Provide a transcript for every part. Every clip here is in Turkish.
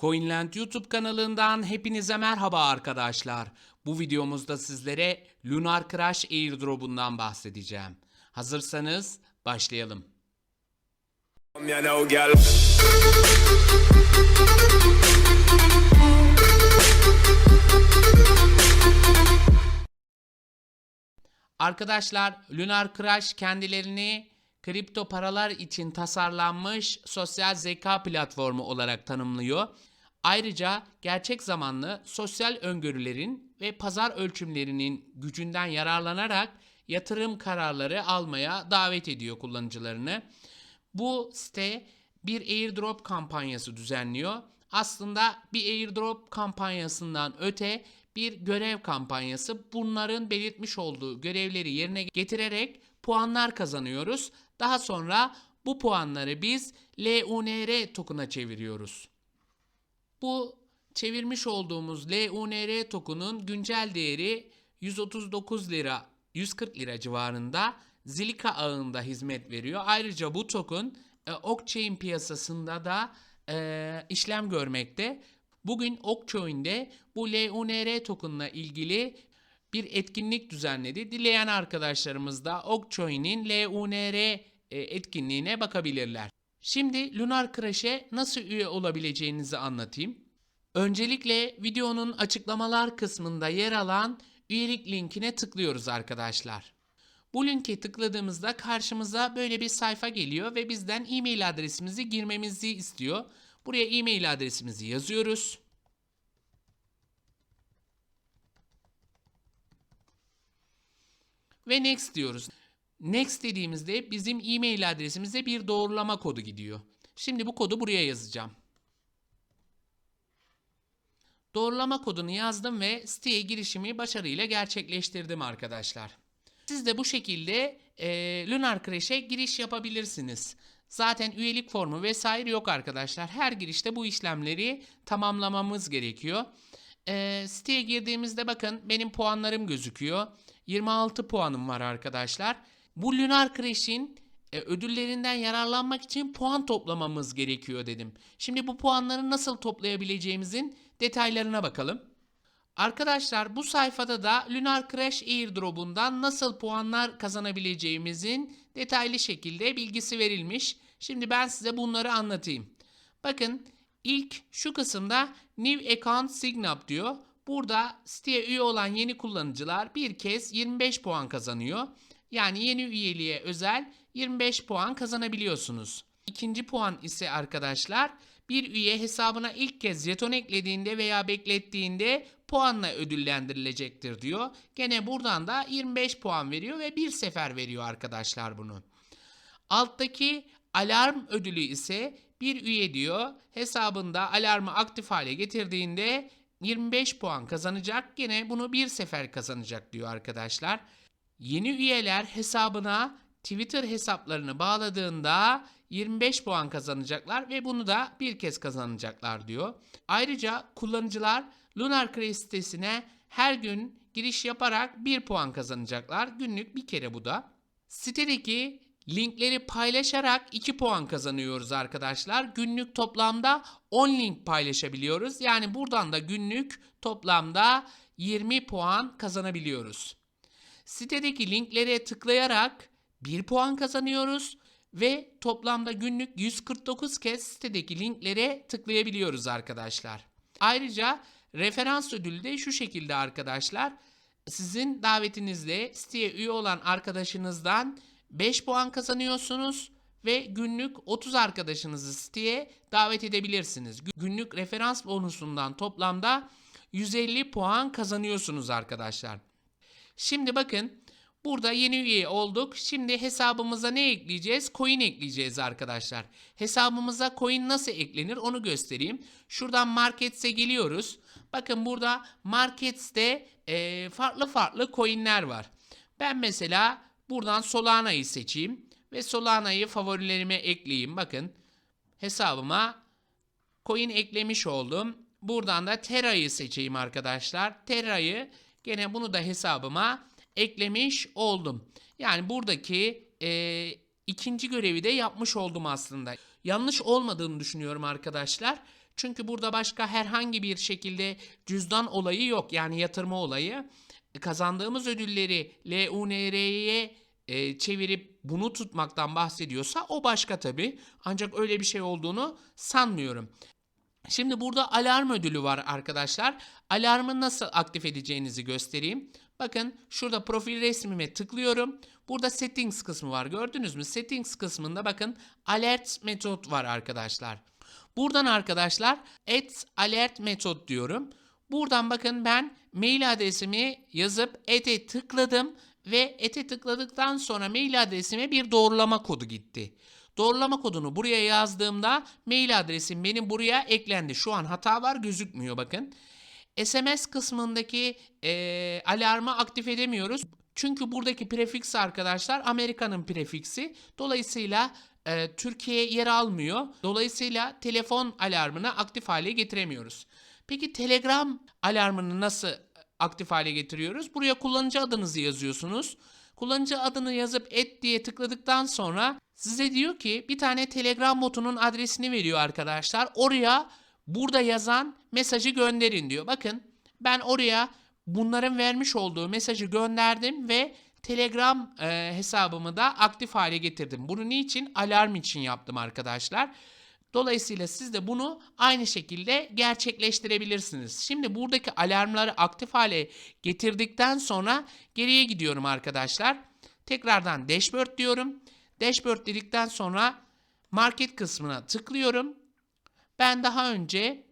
Coinland YouTube kanalından hepinize merhaba arkadaşlar. Bu videomuzda sizlere Lunar Crash airdrop'undan bahsedeceğim. Hazırsanız başlayalım. Arkadaşlar Lunar Crash kendilerini kripto paralar için tasarlanmış sosyal zeka platformu olarak tanımlıyor. Ayrıca gerçek zamanlı sosyal öngörülerin ve pazar ölçümlerinin gücünden yararlanarak yatırım kararları almaya davet ediyor kullanıcılarını. Bu site bir airdrop kampanyası düzenliyor. Aslında bir airdrop kampanyasından öte bir görev kampanyası. Bunların belirtmiş olduğu görevleri yerine getirerek puanlar kazanıyoruz. Daha sonra bu puanları biz LUNR token'a çeviriyoruz. Bu çevirmiş olduğumuz LUNR token'un güncel değeri 139 lira 140 lira civarında Zilliqa ağında hizmet veriyor. Ayrıca bu token e, Okchain piyasasında da e, işlem görmekte. Bugün Okchain'de bu LUNR token'la ilgili bir etkinlik düzenledi. Dileyen arkadaşlarımız da Okchain'in LUNR e, etkinliğine bakabilirler. Şimdi Lunar Crash'e nasıl üye olabileceğinizi anlatayım. Öncelikle videonun açıklamalar kısmında yer alan üyelik linkine tıklıyoruz arkadaşlar. Bu linke tıkladığımızda karşımıza böyle bir sayfa geliyor ve bizden e-mail adresimizi girmemizi istiyor. Buraya e-mail adresimizi yazıyoruz. Ve next diyoruz. Next dediğimizde bizim e-mail adresimize bir doğrulama kodu gidiyor. Şimdi bu kodu buraya yazacağım. Doğrulama kodunu yazdım ve siteye girişimi başarıyla gerçekleştirdim arkadaşlar. Siz de bu şekilde e, Lunar Crash'e giriş yapabilirsiniz. Zaten üyelik formu vesaire yok arkadaşlar. Her girişte bu işlemleri tamamlamamız gerekiyor. E, siteye girdiğimizde bakın benim puanlarım gözüküyor. 26 puanım var arkadaşlar. Bu Lunar Crash'in e, ödüllerinden yararlanmak için puan toplamamız gerekiyor dedim. Şimdi bu puanları nasıl toplayabileceğimizin detaylarına bakalım. Arkadaşlar bu sayfada da Lunar Crash Airdrop'undan nasıl puanlar kazanabileceğimizin detaylı şekilde bilgisi verilmiş. Şimdi ben size bunları anlatayım. Bakın ilk şu kısımda New Account Sign Up diyor. Burada siteye üye olan yeni kullanıcılar bir kez 25 puan kazanıyor. Yani yeni üyeliğe özel 25 puan kazanabiliyorsunuz. İkinci puan ise arkadaşlar bir üye hesabına ilk kez jeton eklediğinde veya beklettiğinde puanla ödüllendirilecektir diyor. Gene buradan da 25 puan veriyor ve bir sefer veriyor arkadaşlar bunu. Alttaki alarm ödülü ise bir üye diyor hesabında alarmı aktif hale getirdiğinde 25 puan kazanacak. Gene bunu bir sefer kazanacak diyor arkadaşlar. Yeni üyeler hesabına Twitter hesaplarını bağladığında 25 puan kazanacaklar ve bunu da bir kez kazanacaklar diyor. Ayrıca kullanıcılar Lunar Crash sitesine her gün giriş yaparak 1 puan kazanacaklar. Günlük bir kere bu da. Sitedeki linkleri paylaşarak 2 puan kazanıyoruz arkadaşlar. Günlük toplamda 10 link paylaşabiliyoruz. Yani buradan da günlük toplamda 20 puan kazanabiliyoruz. Sitedeki linklere tıklayarak 1 puan kazanıyoruz ve toplamda günlük 149 kez sitedeki linklere tıklayabiliyoruz arkadaşlar. Ayrıca referans ödülü de şu şekilde arkadaşlar. Sizin davetinizle siteye üye olan arkadaşınızdan 5 puan kazanıyorsunuz ve günlük 30 arkadaşınızı siteye davet edebilirsiniz. Günlük referans bonusundan toplamda 150 puan kazanıyorsunuz arkadaşlar. Şimdi bakın burada yeni üye olduk. Şimdi hesabımıza ne ekleyeceğiz? Coin ekleyeceğiz arkadaşlar. Hesabımıza coin nasıl eklenir onu göstereyim. Şuradan Markets'e geliyoruz. Bakın burada Markets'te e, farklı farklı coinler var. Ben mesela buradan Solana'yı seçeyim. Ve Solana'yı favorilerime ekleyeyim. Bakın hesabıma coin eklemiş oldum. Buradan da Terra'yı seçeyim arkadaşlar. Terra'yı gene bunu da hesabıma eklemiş oldum. Yani buradaki e, ikinci görevi de yapmış oldum aslında. Yanlış olmadığını düşünüyorum arkadaşlar. Çünkü burada başka herhangi bir şekilde cüzdan olayı yok. Yani yatırma olayı. Kazandığımız ödülleri LUNR'ye e, çevirip bunu tutmaktan bahsediyorsa o başka tabii. Ancak öyle bir şey olduğunu sanmıyorum. Şimdi burada alarm ödülü var arkadaşlar. Alarmı nasıl aktif edeceğinizi göstereyim. Bakın şurada profil resmime tıklıyorum. Burada settings kısmı var. Gördünüz mü? Settings kısmında bakın alert metot var arkadaşlar. Buradan arkadaşlar et alert metot diyorum. Buradan bakın ben mail adresimi yazıp ete tıkladım ve ete tıkladıktan sonra mail adresime bir doğrulama kodu gitti. Doğrulama kodunu buraya yazdığımda mail adresim benim buraya eklendi. Şu an hata var gözükmüyor bakın. SMS kısmındaki eee, alarmı aktif edemiyoruz. Çünkü buradaki prefix arkadaşlar Amerika'nın prefiksi. Dolayısıyla eee, Türkiye yer almıyor. Dolayısıyla telefon alarmını aktif hale getiremiyoruz. Peki Telegram alarmını nasıl aktif hale getiriyoruz? Buraya kullanıcı adınızı yazıyorsunuz. Kullanıcı adını yazıp et diye tıkladıktan sonra size diyor ki bir tane Telegram botunun adresini veriyor arkadaşlar. Oraya burada yazan mesajı gönderin diyor. Bakın ben oraya bunların vermiş olduğu mesajı gönderdim ve Telegram e, hesabımı da aktif hale getirdim. Bunu niçin? Alarm için yaptım arkadaşlar. Dolayısıyla siz de bunu aynı şekilde gerçekleştirebilirsiniz. Şimdi buradaki alarmları aktif hale getirdikten sonra geriye gidiyorum arkadaşlar. Tekrardan dashboard diyorum. Dashboard dedikten sonra market kısmına tıklıyorum. Ben daha önce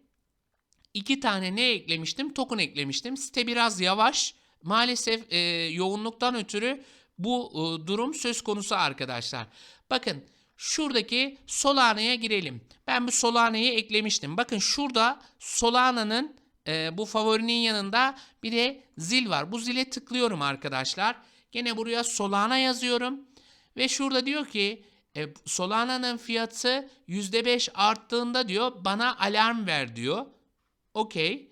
iki tane ne eklemiştim? Token eklemiştim. Site biraz yavaş. Maalesef e, yoğunluktan ötürü bu e, durum söz konusu arkadaşlar. Bakın şuradaki Solana'ya girelim. Ben bu Solana'yı eklemiştim. Bakın şurada Solana'nın e, bu favorinin yanında bir de zil var. Bu zile tıklıyorum arkadaşlar. Gene buraya Solana yazıyorum. Ve şurada diyor ki e, Solana'nın fiyatı %5 arttığında diyor bana alarm ver diyor. Okey.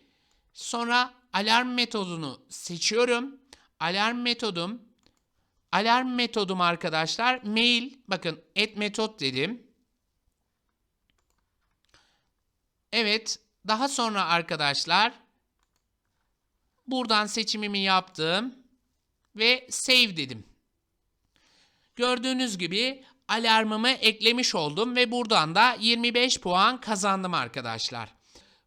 Sonra alarm metodunu seçiyorum. Alarm metodum alarm metodum arkadaşlar mail bakın et metot dedim. Evet daha sonra arkadaşlar buradan seçimimi yaptım ve save dedim. Gördüğünüz gibi alarmımı eklemiş oldum ve buradan da 25 puan kazandım arkadaşlar.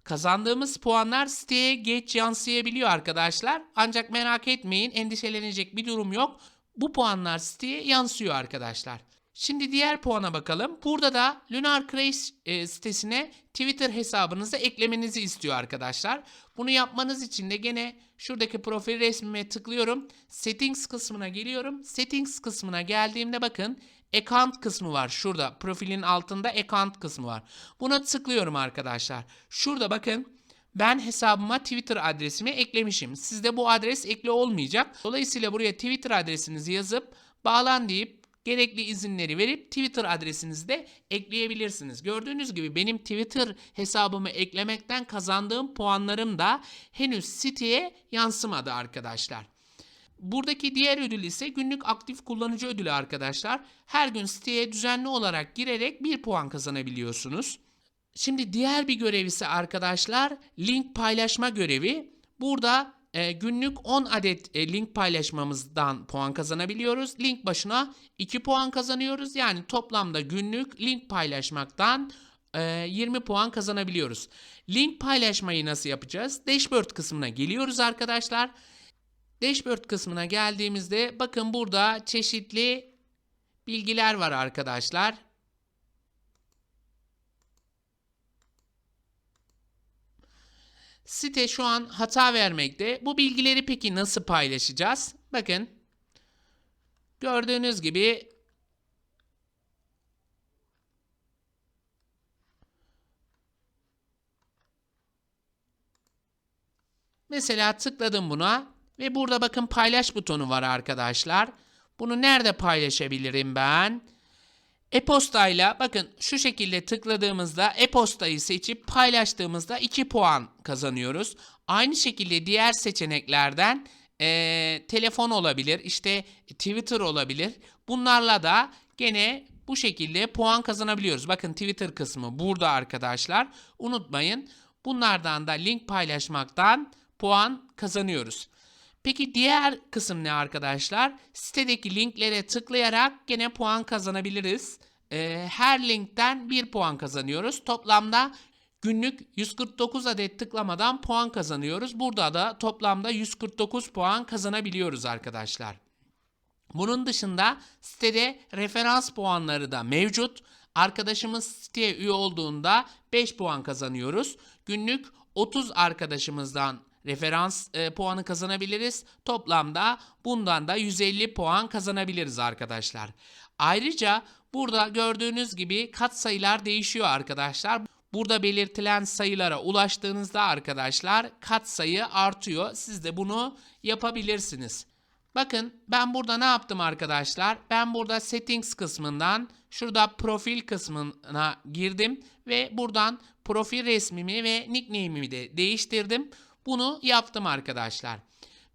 Kazandığımız puanlar siteye geç yansıyabiliyor arkadaşlar. Ancak merak etmeyin endişelenecek bir durum yok. Bu puanlar siteye yansıyor arkadaşlar. Şimdi diğer puana bakalım. Burada da Lunar Crash e, sitesine Twitter hesabınızı eklemenizi istiyor arkadaşlar. Bunu yapmanız için de gene şuradaki profil resmime tıklıyorum. Settings kısmına geliyorum. Settings kısmına geldiğimde bakın account kısmı var. Şurada profilin altında account kısmı var. Buna tıklıyorum arkadaşlar. Şurada bakın ben hesabıma Twitter adresimi eklemişim. Sizde bu adres ekli olmayacak. Dolayısıyla buraya Twitter adresinizi yazıp bağlan deyip gerekli izinleri verip Twitter adresinizi de ekleyebilirsiniz. Gördüğünüz gibi benim Twitter hesabımı eklemekten kazandığım puanlarım da henüz siteye yansımadı arkadaşlar. Buradaki diğer ödül ise günlük aktif kullanıcı ödülü arkadaşlar. Her gün siteye düzenli olarak girerek bir puan kazanabiliyorsunuz. Şimdi diğer bir görev ise arkadaşlar link paylaşma görevi. Burada e, günlük 10 adet e, link paylaşmamızdan puan kazanabiliyoruz. Link başına 2 puan kazanıyoruz. Yani toplamda günlük link paylaşmaktan e, 20 puan kazanabiliyoruz. Link paylaşmayı nasıl yapacağız? Dashboard kısmına geliyoruz arkadaşlar. Dashboard kısmına geldiğimizde bakın burada çeşitli bilgiler var arkadaşlar. Site şu an hata vermekte. Bu bilgileri peki nasıl paylaşacağız? Bakın. Gördüğünüz gibi Mesela tıkladım buna ve burada bakın paylaş butonu var arkadaşlar. Bunu nerede paylaşabilirim ben? E-postayla bakın şu şekilde tıkladığımızda e-postayı seçip paylaştığımızda 2 puan kazanıyoruz. Aynı şekilde diğer seçeneklerden eee, telefon olabilir, işte Twitter olabilir. Bunlarla da gene bu şekilde puan kazanabiliyoruz. Bakın Twitter kısmı burada arkadaşlar. Unutmayın bunlardan da link paylaşmaktan puan kazanıyoruz. Peki diğer kısım ne arkadaşlar? Sitedeki linklere tıklayarak gene puan kazanabiliriz. Ee, her linkten 1 puan kazanıyoruz. Toplamda günlük 149 adet tıklamadan puan kazanıyoruz. Burada da toplamda 149 puan kazanabiliyoruz arkadaşlar. Bunun dışında sitede referans puanları da mevcut. Arkadaşımız siteye üye olduğunda 5 puan kazanıyoruz. Günlük 30 arkadaşımızdan referans e, puanı kazanabiliriz. Toplamda bundan da 150 puan kazanabiliriz arkadaşlar. Ayrıca burada gördüğünüz gibi kat sayılar değişiyor arkadaşlar. Burada belirtilen sayılara ulaştığınızda arkadaşlar kat sayı artıyor. Siz de bunu yapabilirsiniz. Bakın ben burada ne yaptım arkadaşlar? Ben burada settings kısmından şurada profil kısmına girdim ve buradan profil resmimi ve nickname'imi de değiştirdim. Bunu yaptım arkadaşlar.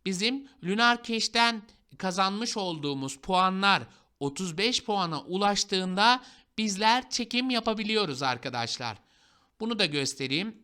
Bizim Lunar Cash'ten kazanmış olduğumuz puanlar 35 puana ulaştığında bizler çekim yapabiliyoruz arkadaşlar. Bunu da göstereyim.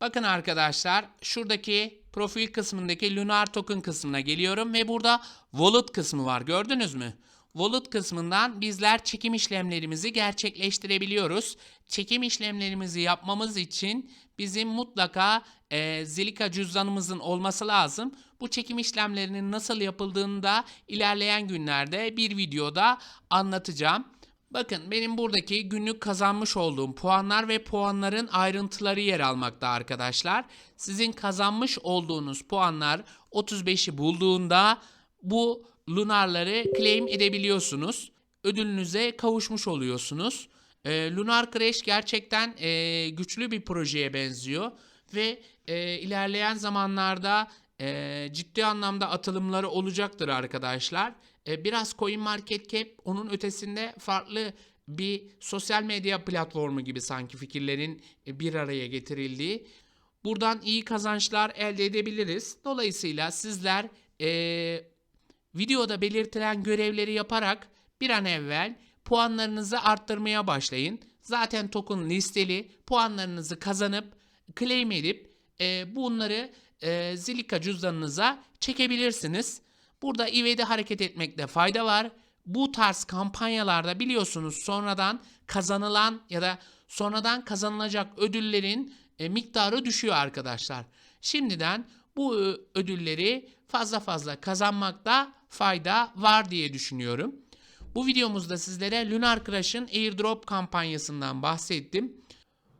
Bakın arkadaşlar şuradaki profil kısmındaki Lunar Token kısmına geliyorum ve burada Wallet kısmı var gördünüz mü? Wallet kısmından bizler çekim işlemlerimizi gerçekleştirebiliyoruz. Çekim işlemlerimizi yapmamız için bizim mutlaka e, Zilika cüzdanımızın olması lazım. Bu çekim işlemlerinin nasıl yapıldığını da ilerleyen günlerde bir videoda anlatacağım. Bakın benim buradaki günlük kazanmış olduğum puanlar ve puanların ayrıntıları yer almakta arkadaşlar. Sizin kazanmış olduğunuz puanlar 35'i bulduğunda bu lunarları claim edebiliyorsunuz. Ödülünüze kavuşmuş oluyorsunuz. Ee, Lunar Crash gerçekten e, güçlü bir projeye benziyor ve e, ilerleyen zamanlarda e, ciddi anlamda atılımları olacaktır arkadaşlar. E, biraz Coin Market Cap onun ötesinde farklı bir sosyal medya platformu gibi sanki fikirlerin e, bir araya getirildiği. Buradan iyi kazançlar elde edebiliriz. Dolayısıyla sizler e, videoda belirtilen görevleri yaparak bir an evvel puanlarınızı arttırmaya başlayın. Zaten token listeli puanlarınızı kazanıp claim edip e, bunları e, Zilika cüzdanınıza çekebilirsiniz. Burada ivedi hareket etmekte fayda var. Bu tarz kampanyalarda biliyorsunuz sonradan kazanılan ya da sonradan kazanılacak ödüllerin e, miktarı düşüyor arkadaşlar. Şimdiden bu ö- ödülleri fazla fazla kazanmakta fayda var diye düşünüyorum. Bu videomuzda sizlere Lunar Crash'ın airdrop kampanyasından bahsettim.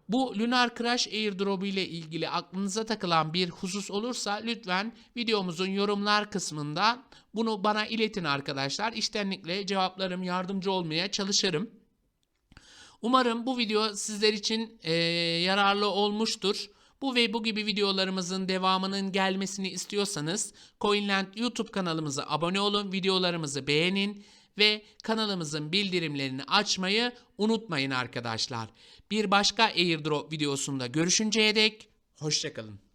Bu Lunar Crash airdrop ile ilgili aklınıza takılan bir husus olursa lütfen videomuzun yorumlar kısmında bunu bana iletin arkadaşlar. İştenlikle cevaplarım yardımcı olmaya çalışırım. Umarım bu video sizler için eee, yararlı olmuştur. Bu ve bu gibi videolarımızın devamının gelmesini istiyorsanız Coinland YouTube kanalımıza abone olun, videolarımızı beğenin ve kanalımızın bildirimlerini açmayı unutmayın arkadaşlar. Bir başka airdrop videosunda görüşünceye dek hoşçakalın.